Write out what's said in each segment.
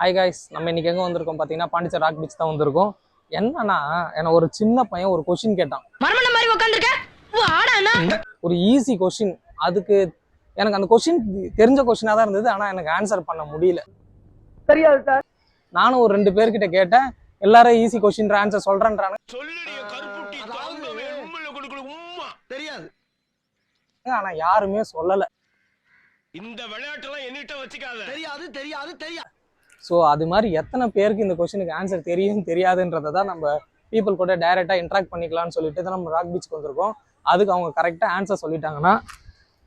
Hi guys நம்ம இன்னைக்கு எங்க வந்திருக்கோம் பாத்தீங்கன்னா பாண்டிச்சேரி ராக் பீச் தான் வந்திருக்கோம். என்னன்னா என்ன ஒரு சின்ன பையன் ஒரு கொஷின் கேட்டான். மாதிரி உட்காந்துருக்க வாடாண்ணா ஒரு ஈஸி கொஷின் அதுக்கு எனக்கு அந்த கொஷின் தெரிஞ்ச கொஷினாக தான் இருந்தது ஆனா எனக்கு ஆன்சர் பண்ண முடியல. தெரியாது சார் நானும் ஒரு ரெண்டு பேர்கிட்ட கேட்டேன் எல்லாரும் ஈஸி கொஷின் ஆன்சர் சொல்றேன்றாங்க. தெரியாது. ஆனா யாருமே சொல்லல. இந்த விளையாட்டெல்லாம் என்னிட்ட வச்சுக்காத. தெரியாது தெரியாது தெரியாது. ஸோ அது மாதிரி எத்தனை பேருக்கு இந்த கொஷனுக்கு ஆன்சர் தெரியும் தெரியாதுன்றதை தான் நம்ம பீப்புள் கூட டைரெக்டாக இன்ட்ராக்ட் பண்ணிக்கலாம்னு சொல்லிட்டு தான் நம்ம ராக் பீச்சுக்கு வந்திருக்கோம். அதுக்கு அவங்க கரெக்டாக ஆன்சர் சொல்லிட்டாங்கன்னா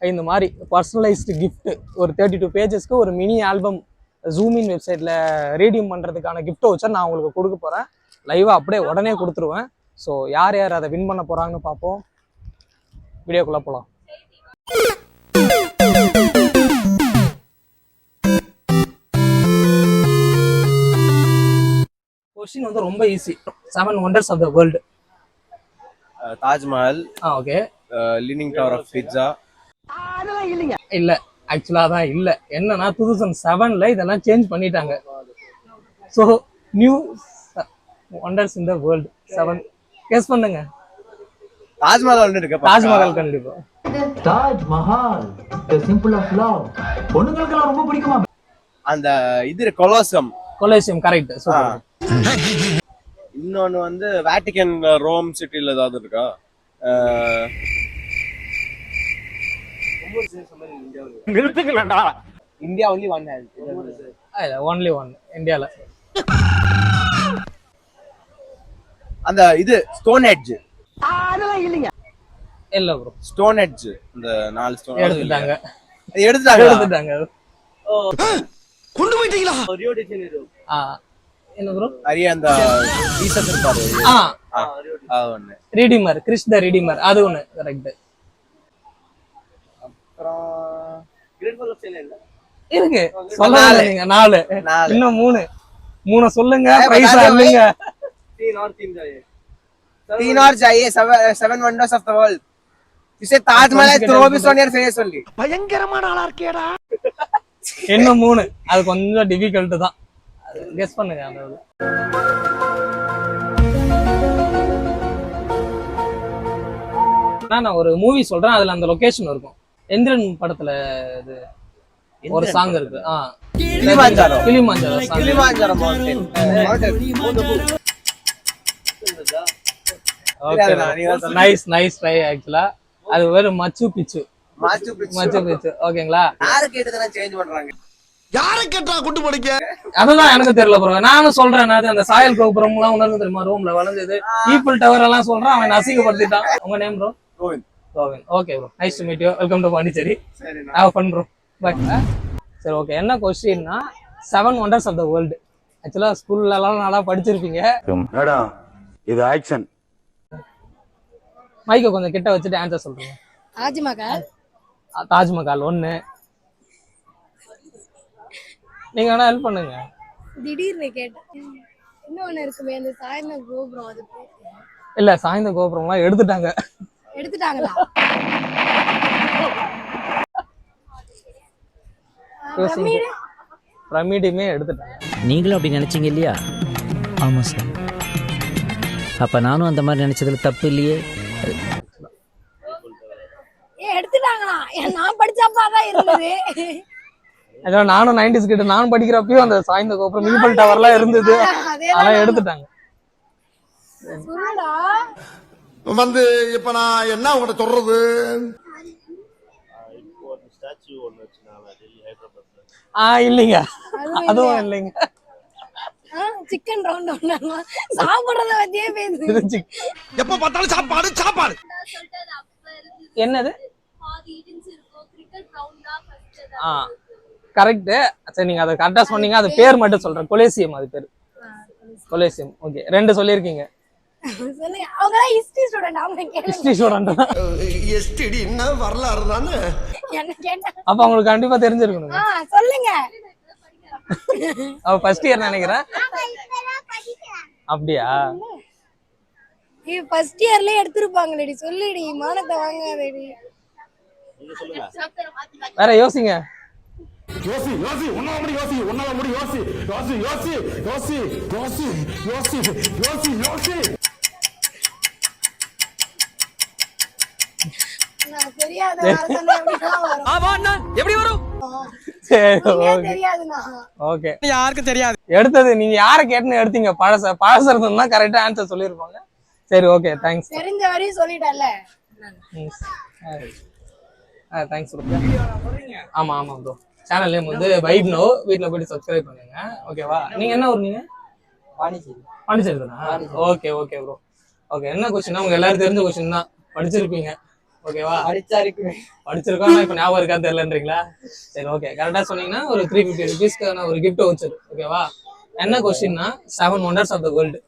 இந்த மாதிரி பர்சனலைஸ்டு கிஃப்ட்டு ஒரு தேர்ட்டி டூ பேஜஸ்க்கு ஒரு மினி ஆல்பம் ஜூமின் வெப்சைட்டில் ரீடியம் பண்ணுறதுக்கான கிஃப்ட் வச்சா நான் உங்களுக்கு கொடுக்க போகிறேன் லைவாக அப்படியே உடனே கொடுத்துருவேன். ஸோ யார் யார் அதை வின் பண்ண போகிறாங்கன்னு பார்ப்போம். வீடியோக்குள்ளே போகலாம் கொஷின் வந்து ரொம்ப easy seven wonders of the world Taj Mahal ah okay leaning tower of Pisa அதெல்லாம் இல்லைங்க. இல்ல ஆக்சுவலா தான் இல்ல. என்னன்னா டூ தௌசண்ட் செவன்ல இதெல்லாம் சேஞ்ச் பண்ணிட்டாங்க. So new wonders in the world seven guess பண்ணுங்க. தாஜ்மஹால் ஒன்று இருக்கு. தாஜ்மஹால் கண்டிப்பா. Taj Mahal the symbol of love பொண்ணுங்களுக்கெல்லாம் ரொம்ப பிடிக்குமா? அந்த இது கொலோசம். கொலேசியம் கரெக்ட் இன்னொன்னு வந்து வேட்டிகன் ரோம் சிட்டில ஏதாவது இருக்கா? அஹ், நிறுத்துக்கலடா India only one hand only one இந்தியால. அந்த இது ஸ்டோன் ஹெட்ஜ் அதெல்லாம் இல்லைங்க. இல்ல ப்ரோ ஸ்டோன் ஹெட்ஜ் இந்த நாலு ஸ்டோன் எடுத்துட்டாங்க. எடுத்துட்டாங்க. எடுத்துட்டாங்க கொண்டு போயிட்டீங்களா? ஆ. என்ன ப்ரோ நிறைய அந்த ஜீசஸ் இருப்பாரு ஆ ஆ, அது ஒண்ணு ரீடிமர் கிறிஸ் த ரீடிமர் அது ஒண்ணு கரெக்ட் அப்புறம் இருக்கு சொல்ல நாலு. நீங்க நாலு நாலு. இன்னும் மூணு மூணு சொல்லுங்க ஏய், பிரைஸ் பத்தாது. இல்லைங்க तीन और चाहिए seven wonders of the world इसे ताजमहल है थ्रो भी सोनियर फेस ओनली பயங்கரமான ஆளா இருக்கேடா இன்னும் மூணு அது கொஞ்சம் டிஃபிகல்ட் தான் கெஸ் பண்ணுங்க அந்த இது. நான் ஒரு மூவி சொல்றேன் அதுல அந்த லொகேஷன் இருக்கும். எந்திரன் படத்துல இது ஒரு சாங் இருக்கு. ஆ. Kilimanjaro Kilimanjaro mountain mountain. Nice nice try ஆக்சுவலா அது வெறும் மச்சு பிச்சு. மாச்சு பிச்சு. மச்சு பிச்சு. ஓகேங்களா? சேஞ்ச் பண்றாங்க? யார கேட்டா கூட்டு போனீங்க? அதுதான் எனக்கு தெரியல ப்ரோ நானும் சொல்றேன் அது அந்த சாயல் கோபுரம் எல்லாம் உணர்ந்து தெரியுமா ரூம்ல வளர்ந்தது ஈப்பிள் டவர் எல்லாம் சொல்றேன் அவன் அசிங்கப்படுத்திட்டான். உங்க name bro Govind Govind okay bro nice to meet you welcome to Pondicherry have fun bro bye சரி ஓகே என்ன கொஸ்டின்னா seven wonders of the world ஆக்சுவலா ஸ்கூல்ல எல்லாம் நல்லா படிச்சிருப்பீங்க. மேடம் இது ஆக்ஷன் மைக்கை கொஞ்சம் கிட்ட வச்சுட்டு ஆன்சர் சொல்றீங்க. தாஜ்மஹால். தாஜ்மஹால் ஒண்ணு. நீங்க வேணா ஹெல்ப் பண்ணுங்க. திடீர்னு கேட்டேன். இன்னொன்னு இருக்குமே அந்த சாய்ந்த கோபுரம் அது. இல்ல சாய்ந்த கோபுரம்லாம் எடுத்துட்டாங்க. எடுத்துட்டாங்களா? பிரமிடுமே எடுத்துட்டாங்க. நீங்களும் அப்படி நினைச்சீங்க இல்லையா? ஆமாம் சார். அப்போ நானும் அந்த மாதிரி நினைச்சதுல தப்பு இல்லையே? எடுத்துட்டாங்களா? ஏன் நான் படிச்சப்பா தான் இருந்தது. அதான் நானும் நைன்டிஸ் கிட்ட நான் படிக்கிறப்பயும் அந்த சாய்ந்த கோபுரம் ஈபிள் டவர்லாம் இருந்தது. அதெல்லாம் எடுத்துட்டாங்க. சொல்லுடா. வந்து இப்ப நான் என்ன உங்கள்ட்ட சொல்றது? ஆ இல்லைங்க. அதுவும் இல்லைங்க. சிக்கன் ரவுண்ட் ஒண்ணாமா சாப்பிடுறத பத்தியே எப்ப பார்த்தாலும் சாப்பாடு சாப்பாடு. என்னது? ஆ. கரெக்ட் சரி நீங்க அதை கரெக்டா சொன்னீங்க. அது பேர் மட்டும் சொல்றேன். கொலேசியம் அது பேர். கொலேசியம். ஓகே ரெண்டு சொல்லியிருக்கீங்க. வரலாறு தானே? அப்ப அவங்களுக்கு கண்டிப்பா தெரிஞ்சிருக்கணும் சொல்லுங்க. அவ ஃபர்ஸ்ட் இயர் நினைக்கிறேன். அப்படியா? நீ ஃபர்ஸ்ட் இயர்லயே எடுத்திருப்பாங்களேடி. சொல்லுடி மானத்தை வாங்காதடி. வேற யோசிங்க. யோசி யோசி உன்னால முடி யோசி உன்னால முடி யோசி யோசி யோசி யோசி யோசி யோசி யோசி யோசி. யாருக்கும் தெரியாது. எடுத்தது நீங்க யாரை கேட்டுன்னு எடுத்தீங்க? பழச பழச இருந்தா கரெக்டா ஆன்சர் சொல்லியிருப்பாங்க. சரி ஓகே தேங்க்ஸ் தெரிஞ்ச வரையும் சொல்லிட்டேன்ல தேங்க்ஸ் ஆமா ஆமா ப்ரோ சேனல் நேம் வந்து வைப் நோ வீட்ல போயிட்டு சப்ஸ்கிரைப் பண்ணுங்க. ஓகேவா நீங்க என்ன ஊர் நீங்க? பாண்டிச்சேரி. தானா? ஓகே ஓகே ப்ரோ ஓகே என்ன கொஸ்டின் உங்க எல்லாரும் தெரிஞ்ச கொஸ்டின் தான். படிச்சிருப்பீங்க. ஓகேவா படிச்சா இருக்கு. படிச்சிருக்கோம் இப்ப ஞாபகம் இருக்கா தெரியலன்றீங்களா? சரி ஓகே கரெக்டா சொன்னீங்கன்னா ஒரு த்ரீ ஃபிஃப்டி ருபீஸ்க்கான ஒரு கிஃப்ட் வச்சிரு ஓகேவா என்ன கொஸ்டின்னா seven wonders of the world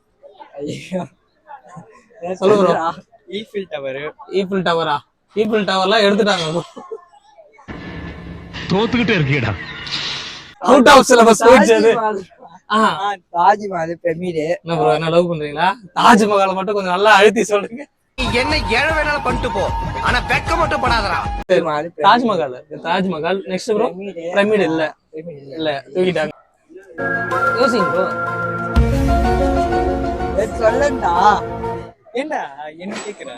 சொல்லு ப்ரோ ஈஃபில் டவர் ஈஃபில் டவரா ஈஃபில் டவர்லாம் எடுத்துட்டாங்க. தோத்துக்கிட்டே இருக்கீடா. அவுட் ஆஃப் சிலபஸ் போயிடுச்சு தாஜ்மஹால் பிரமிடு. என்ன ப்ரோ என்ன லவ் பண்றீங்களா? தாஜ்மஹாலை மட்டும் கொஞ்சம் நல்லா அழுத்தி சொல்லுங்க. என்ன ஏழை வேணாலும் பண்ணிட்டு போ. ஆனா வெக்க மட்டும் படாதடா. Taj Mahal Taj Mahal next bro pyramid. இல்ல. இல்ல. தூக்கிட்டாங்க. யோசிங்க ப்ரோ சொல்லண்டா. என்ன? என்ன கேக்குற?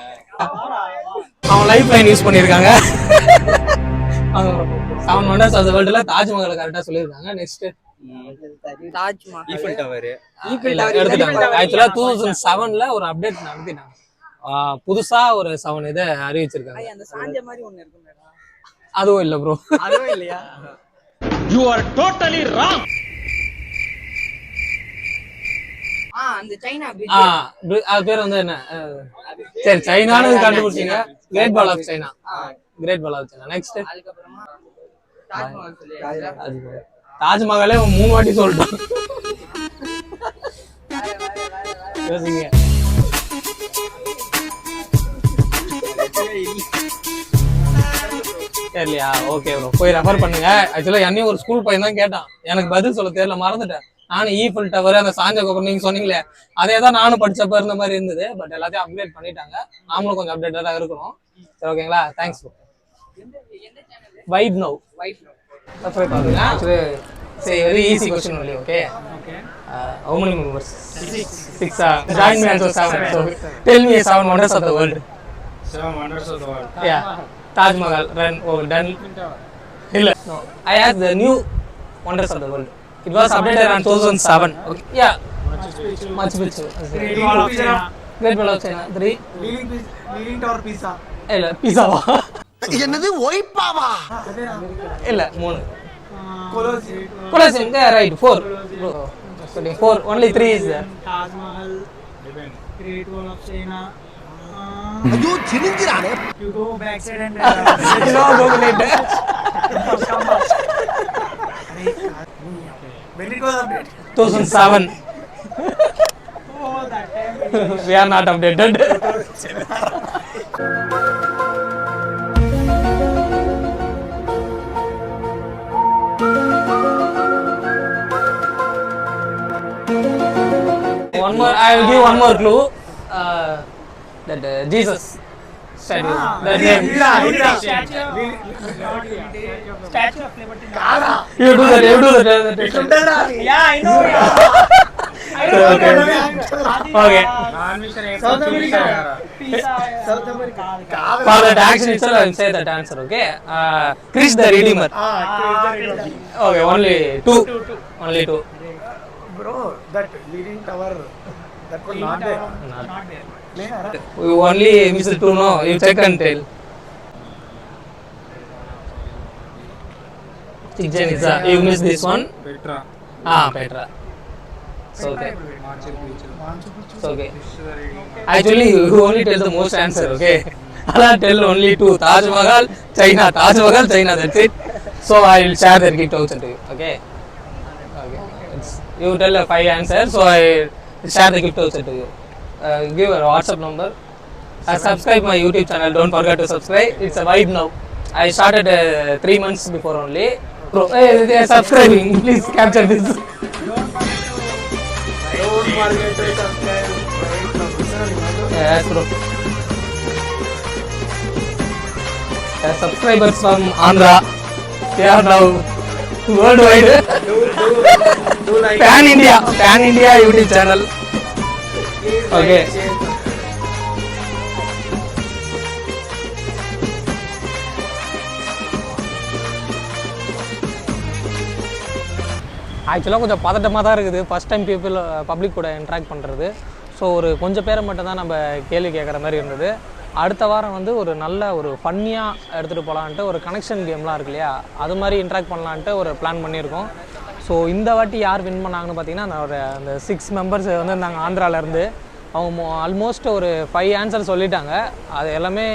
அவன் லைஃப் லைன் யூஸ் பண்ணிருக்காங்க செவன் ஒண்டர்ஸ் ஆஃப் த வேர்ல்டுல தாஜ்மஹால் கரெக்டா சொல்லியிருக்காங்க. நெக்ஸ்ட் தாஜ்மஹால். ஈஃபில் டவர் எடுத்துட்டாங்க. ஆக்சுவலா டூ தௌசண்ட் செவன்ல ஒரு அப்டேட் நடத்திட்டாங்க ஆஹ் புதுசா ஒரு செவன் இதை அறிவிச்சிருக்காங்க. அந்த சாஞ்ச மாதிரி ஒண்ணு இருக்கும் அதுவும் இல்ல ப்ரோ அதுவும் இல்லையா? யூ ஆர் டோட்டலி ராங் அது பேர் வந்து என்ன? சரி சைனானு கண்டுபிடிச்சீங்க. Great wall of China great wall of China next Taj Mahal மூணு வாட்டி சொல்லிட்டான் யோசிங்க தெரியலையா? ஓகே ப்ரோ போய் ரெஃபர் பண்ணுங்க. ஆக்சுவலா என்னையும் ஒரு ஸ்கூல் பையன் தான் கேட்டான். எனக்கு பதில் சொல்ல தெரியல மறந்துட்டேன். நானும் ஈஃபில் டவர் அந்த சாஞ்ச கோபுரம் நீங்க சொன்னீங்களே அதே தான் நானும் படிச்சப்ப இருந்த மாதிரி இருந்தது. பட் எல்லாத்தையும் அப்டேட் பண்ணிட்டாங்க. நாமளும் கொஞ்சம் அப்டேட்டடா இருக்கணும். சரி ஓகேங்களா தேங்க்ஸ் வைப் நோ சப்ஸ்கிரைப் பண்ணுங்க ஆக்சுவலி சரி very easy question only okay how many members six six uh, join me also seven so tell me seven wonders of the world Seven wonders of the world. yeah taj mahal run over done இல்ல no i asked the new wonders of the world it was updated on 2007 okay yeah machu picchu Great Wall of China. great wall of china three Leaning Tower Pisa. இல்ல பீஸாவா என்னது ஒய்ப்பாவா இல்ல மூணு Colosseum. Colosseum right four four only three is there Taj Mahal. Great Wall of China. ஐயோ சிரிஞ்சிரானே You go backside and no google it when it was updated. 2007 Oh, that time. we are not updated one more i will give one more clue uh, that uh, jesus statue that name Statue of Statue of Liberty. you do that you do that, that Yeah, I know. okay okay South America. Pisa. South America. for that action itself i will say that answer okay uh, chris the redeemer Ah, okay only two only two Bro, that leading tower, that was not there. Not there. We only missed two, no? You check and tell. Chichen Itza. You missed this one? Petra. Ah, Petra. So, okay. So, okay. Actually, you only tell the most answer, okay? I'll tell only two. Taj Mahal, China. Taj Mahal, China. That's it. So, I will share that gift voucher to you? Okay. You tell uh, five answers, so I share the gift voucher to you. Uh, give your WhatsApp number. Uh, subscribe my YouTube channel. Don't forget to subscribe. It's a vibe now. I started uh, three months before only. Bro, hey, they are subscribing. Please capture this. Don't forget to subscribe. Yes, bro. Uh, subscribers from Andhra. They are now world wide fan India fan India YouTube channel okay ஆக்சுவலாக கொஞ்சம் பதட்டமாக தான் இருக்குது first time people public கூட interact பண்ணுறது so ஒரு கொஞ்சம் பேரை மட்டும் தான் நம்ம கேள்வி கேட்குற மாதிரி இருந்தது அடுத்த வாரம் வந்து ஒரு நல்ல ஒரு ஃபன்னியாக எடுத்துகிட்டு போகலான்ட்டு ஒரு கனெக்ஷன் கேம்லாம் இருக்கு இல்லையா? அது மாதிரி இன்ட்ராக்ட் பண்ணலான்ட்டு ஒரு பிளான் பண்ணியிருக்கோம். ஸோ இந்த வாட்டி யார் வின் பண்ணாங்கன்னு பார்த்தீங்கன்னா அந்த ஒரு அந்த சிக்ஸ் மெம்பர்ஸ் வந்து இருந்தாங்க ஆந்திராவிலேருந்து அவங்க ஆல்மோஸ்ட் ஒரு ஃபைவ் ஆன்சர் சொல்லிட்டாங்க. அது எல்லாமே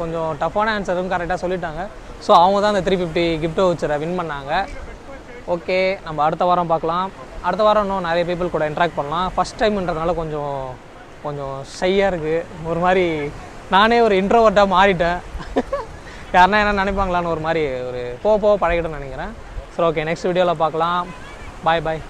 கொஞ்சம் டஃப்பான ஆன்சரும் கரெக்டாக சொல்லிட்டாங்க. ஸோ அவங்க தான் அந்த த்ரீ ஃபிஃப்டி கிஃப்ட் வச்சரை வின் பண்ணாங்க. ஓகே நம்ம அடுத்த வாரம் பார்க்கலாம். அடுத்த வாரம் இன்னும் நிறைய பீப்புள் கூட இன்ட்ராக்ட் பண்ணலாம். ஃபஸ்ட் டைம்ன்றதுனால கொஞ்சம் கொஞ்சம் ஷையாக இருக்குது ஒரு மாதிரி நானே ஒரு இன்ட்ரோவர்ட்டாக மாறிட்டேன். யாருன்னா என்ன நினைப்பாங்களான்னு ஒரு மாதிரி ஒரு போக போக பழகிட்டேன்னு நினைக்கிறேன். சரி ஓகே நெக்ஸ்ட் வீடியோவில் பார்க்கலாம். பாய் பாய்